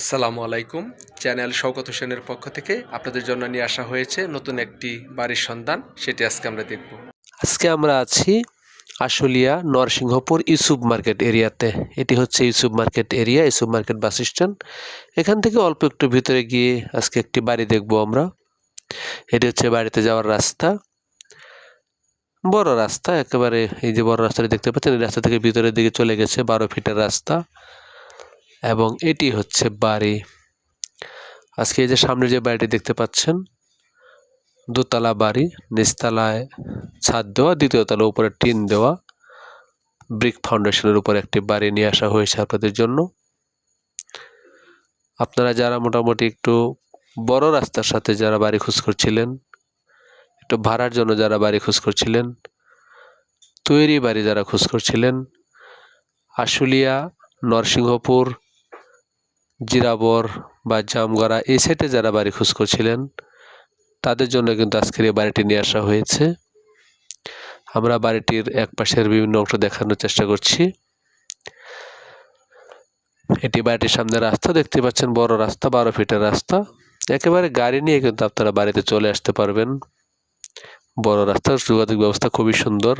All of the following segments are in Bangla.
আসসালামু আলাইকুম। চ্যানেল শওকত হোসেনের পক্ষ থেকে আপনাদের জন্য নিয়ে আসা হয়েছে নতুন একটি বাড়ির সন্ধান। সেটি আজকে আমরা দেখব। আজকে আমরা আছি আশুলিয়া নরসিংহপুর ইউসুফ মার্কেট এরিয়াতে। এটি হচ্ছে Yusuf market area, Yusuf market bus stand. এখান থেকে অল্প একটু ভিতরে গিয়ে আজকে একটি বাড়ি দেখব আমরা। এটি হচ্ছে বাড়িতে যাওয়ার রাস্তা। বড় রাস্তা, একেবারে এই যে বড় রাস্তাটি দেখতে পাচ্ছেন, এই রাস্তা থেকে ভিতরের দিকে চলে গেছে বারো ফিটের রাস্তা। এবং এটি হচ্ছে বাড়ি। আজকে এই যে সামনে যে বাড়িটি দেখতে পাচ্ছেন, দোতলা বাড়ি, নিচতলায় ছাদ দেওয়া, দ্বিতীয় তলা উপরে টিন দেওয়া, ব্রিক ফাউন্ডেশনের উপর একটি বাড়ি নিয়ে আসা হয়েছে আপনাদের জন্য। আপনারা যারা মোটামুটি একটু বড় রাস্তার সাথে যারা বাড়ি খোঁজ করছিলেন, একটু ভাড়ার জন্য যারা বাড়ি খোঁজ করছিলেন, তৈরি বাড়ি যারা খোঁজ করছিলেন, আশুলিয়া, নরসিংহপুর জিরাবর বা জামগড়া, এই সাইডে যারা বাড়ি খোঁজ করছিলেন তাদের জন্য কিন্তু আজকের এই বাড়িটি নিয়ে আসা হয়েছে। আমরা বাড়িটির এক পাশের বিভিন্ন অংশ দেখানোর চেষ্টা করছি। এটি বাড়িটির সামনে রাস্তা, দেখতে পাচ্ছেন বড় রাস্তা, বারো ফিটের রাস্তা। একেবারে গাড়ি নিয়ে কিন্তু আপনারা বাড়িতে চলে আসতে পারবেন। বড় রাস্তার যোগাযোগ ব্যবস্থা খুবই সুন্দর।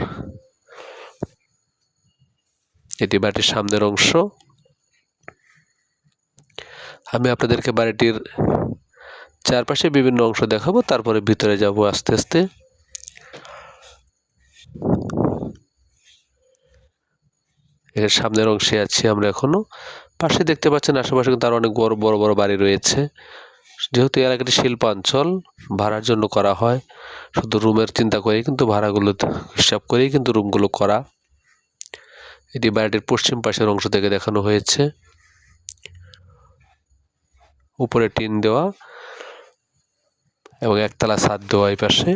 এটি বাড়িটির সামনের অংশ। আমি আপনাদেরকে বাড়িটির চারপাশে বিভিন্ন অংশ দেখাবো, তারপরে ভিতরে যাব আস্তে আস্তে। এর সামনের অংশে আছি আমরা এখনও। পাশে দেখতে পাচ্ছেন আশেপাশে কিন্তু আরও অনেক বড় বড় বড় বাড়ি রয়েছে। যেহেতু এলাকাটি শিল্পাঞ্চল ভাড়ার জন্য করা হয়, শুধু রুমের চিন্তা করেই কিন্তু ভাড়াগুলো হিসাব করেই কিন্তু রুমগুলো করা। এটি বাড়িটির পশ্চিম পাশের অংশ থেকে দেখানো হয়েছে। উপরে টিন দেওয়া এবং একতলা ছাদ দেওয়া এই পাশে।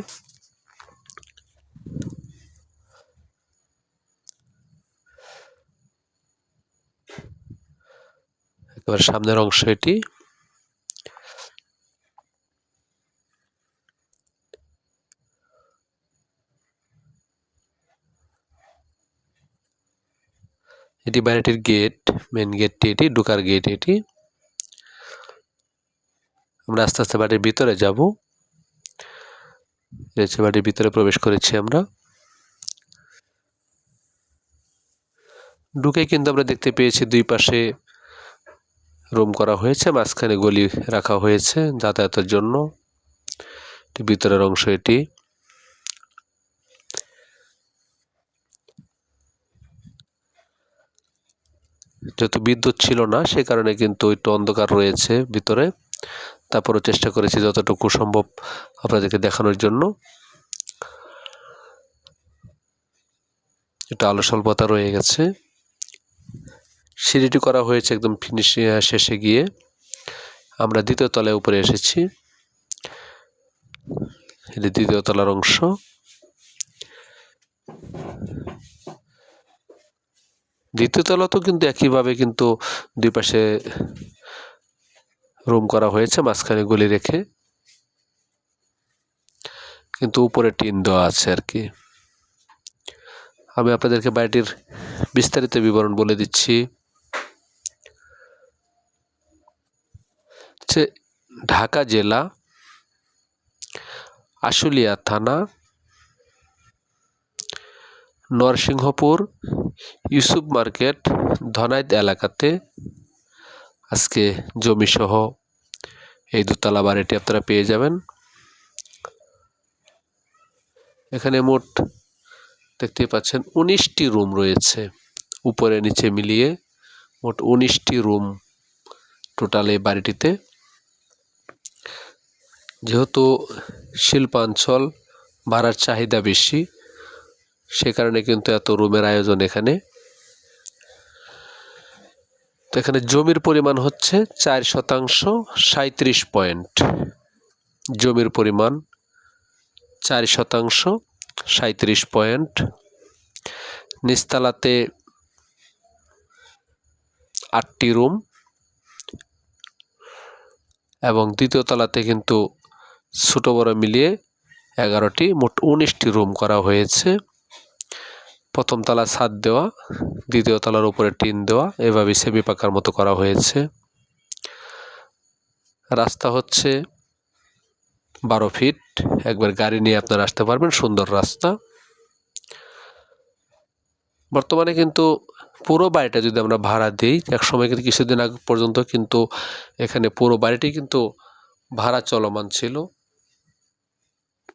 একেবারে সামনের অংশ এটি। এটি বাড়িটির গেট মেন গেটটি এটি, ঢোকার গেট এটি। আমরা আস্তে আস্তে বাড়ির ভিতরে যাব। হচ্ছে বাড়ির ভিতরে প্রবেশ করেছি আমরা। ঢুকে কিন্তু আমরা দেখতে পেয়েছি দুই পাশে রুম করা হয়েছে, মাঝখানে গলি রাখা হয়েছে যাতায়াতের জন্য। ভিতরের অংশ এটি। যেহেতু বিদ্যুৎ ছিল না, সে কারণে কিন্তু একটু অন্ধকার রয়েছে ভিতরে। তারপরও চেষ্টা করেছি যতটুকু সম্ভব আপনাদেরকে দেখানোর জন্য। একটু আলো স্বল্পতা রয়ে গেছে। সিঁড়িটি করা হয়েছে একদম ফিনিশিং শেষে গিয়ে। আমরা দ্বিতীয় তলায় উপরে এসেছি। এটি দ্বিতীয় তলার অংশ। দ্বিতীয় তলা তো কিন্তু একইভাবে কিন্তু দুই পাশে রুম করা হয়েছে, মাঝখানে গুলি রেখে। কিন্তু উপরে টিন দেওয়া আছে আর কি। আমি আপনাদেরকে বাড়িটির বিস্তারিত বিবরণ বলে দিচ্ছি। ঢাকা জেলা, আশুলিয়া থানা, নরসিংহপুর, ইউসুফ মার্কেট, ধনাইদ এলাকাতে আজকে জমিসহ এই দোতলা বাড়িটি আপনারা পেয়ে যাবেন। এখানে মোট দেখতে পাচ্ছেন উনিশটি রুম রয়েছে। উপরে নিচে মিলিয়ে মোট উনিশটি রুম টোটাল এই বাড়িটিতে। যেহেতু শিল্পাঞ্চল, ভাড়ার চাহিদা বেশি, সে কারণে কিন্তু এত রুমের আয়োজন এখানে তো এখানে জমির পরিমাণ হচ্ছে চার শতাংশ সাঁত্রিশ পয়েন্ট। জমির পরিমাণ চার শতাংশ সাঁত্রিশ পয়েন্ট। নিস্তালাতে আটটি রুম এবং দ্বিতীয় তলাতে কিন্তু ছোটো বড় মিলিয়ে এগারোটি মোট উনিশটি রুম করা হয়েছে। প্রথম তলা ছাদ দেওয়া, দ্বিতীয় তলার উপরে টিন দেওয়া এভাবে সেমি পাকার মতো করা হয়েছে। রাস্তা হচ্ছে বারো ফিট, একবার গাড়ি নিয়ে আপনারা আসতে পারবেন, সুন্দর রাস্তা। বর্তমানে কিন্তু পুরো বাড়িটা যদি আমরা ভাড়া দিই, এক সময় কিন্তু কিছুদিন আগ পর্যন্ত কিন্তু এখানে পুরো বাড়িটি কিন্তু ভাড়া চলমান ছিল।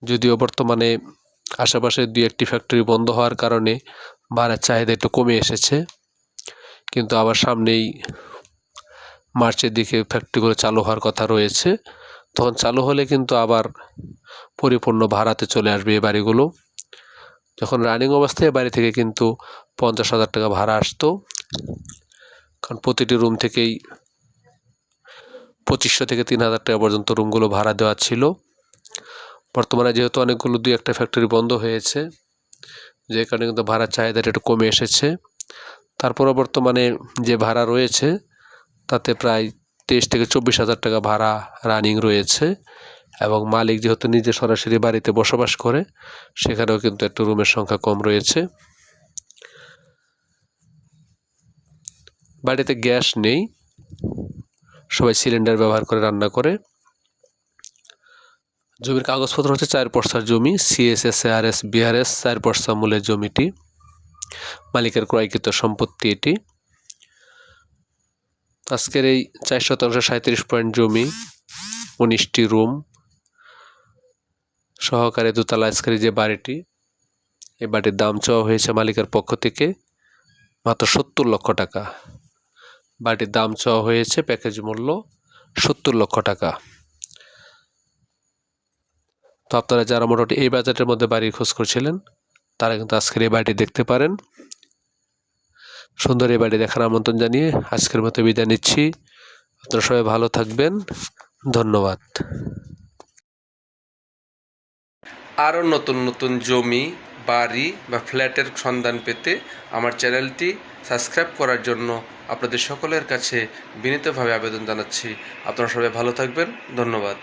যদিও বর্তমানে আশেপাশে দুই একটি ফ্যাক্টরি বন্ধ হওয়ার কারণে ভাড়ার চাহিদা একটু কমে এসেছে। কিন্তু আবার সামনেই মার্চের দিকে ফ্যাক্টরিগুলো চালু হওয়ার কথা রয়েছে। তখন চালু হলে কিন্তু আবার পরিপূর্ণ ভাড়াতে চলে আসবে এই বাড়িগুলো। যখন রানিং অবস্থায় বাড়ি থেকে কিন্তু পঞ্চাশ হাজার টাকা ভাড়া আসতো। কারণ প্রতিটি রুম থেকেই পঁচিশশো থেকে তিন হাজার টাকা পর্যন্ত রুমগুলো ভাড়া দেওয়া ছিল। বর্তমানে যেহেতু অনেকগুলো দুই একটা ফ্যাক্টরি বন্ধ হয়েছে, যে কারণে কিন্তু ভাড়ার চাহিদাটা একটু কমে এসেছে। তারপরে বর্তমানে যে ভাড়া রয়েছে, তাতে প্রায় তেইশ থেকে চব্বিশ হাজার টাকা ভাড়া রানিং রয়েছে এবং মালিক যেহেতু নিজে সরাসরি বাড়িতে বসবাস করে, সেখানেও কিন্তু একটু রুমের সংখ্যা কম রয়েছে। বাড়িতে গ্যাস নেই, সবাই সিলিন্ডার ব্যবহার করে রান্না করে। জমির কাগজপত্র হচ্ছে চার পর্সার জমি সিএসএস আর এস বিআরএস চার পর্সা মূলের জমিটি, মালিকের ক্রয়কৃত সম্পত্তি এটি। আজকের এই চার শতাংশ সাঁত্রিশ পয়েন্ট জমি, উনিশটি রুম, সহকারে দোতলা আজকের যে বাড়িটি, এই বাড়ির দাম চাওয়া হয়েছে মালিকের পক্ষ থেকে মাত্র সত্তর লক্ষ টাকা। বাড়ির দাম চাওয়া হয়েছে প্যাকেজ মূল্য সত্তর লক্ষ টাকা। তো আপনারা যারা মোটামুটি এই বাজেটের মধ্যে বাড়ির খোঁজ করছিলেন, তারা কিন্তু আজকের এই বাড়িটি দেখতে পারেন। সুন্দর এই বাড়ি দেখার আমন্ত্রণ জানিয়ে আজকের মতো বিদায় নিচ্ছি। আপনারা সবাই ভালো থাকবেন। ধন্যবাদ। আরও নতুন নতুন জমি, বাড়ি বা ফ্ল্যাটের সন্ধান পেতে আমার চ্যানেলটি সাবস্ক্রাইব করার জন্য আপনাদের সকলের কাছে বিনীতভাবে আবেদন জানাচ্ছি। আপনারা সবাই ভালো থাকবেন। ধন্যবাদ।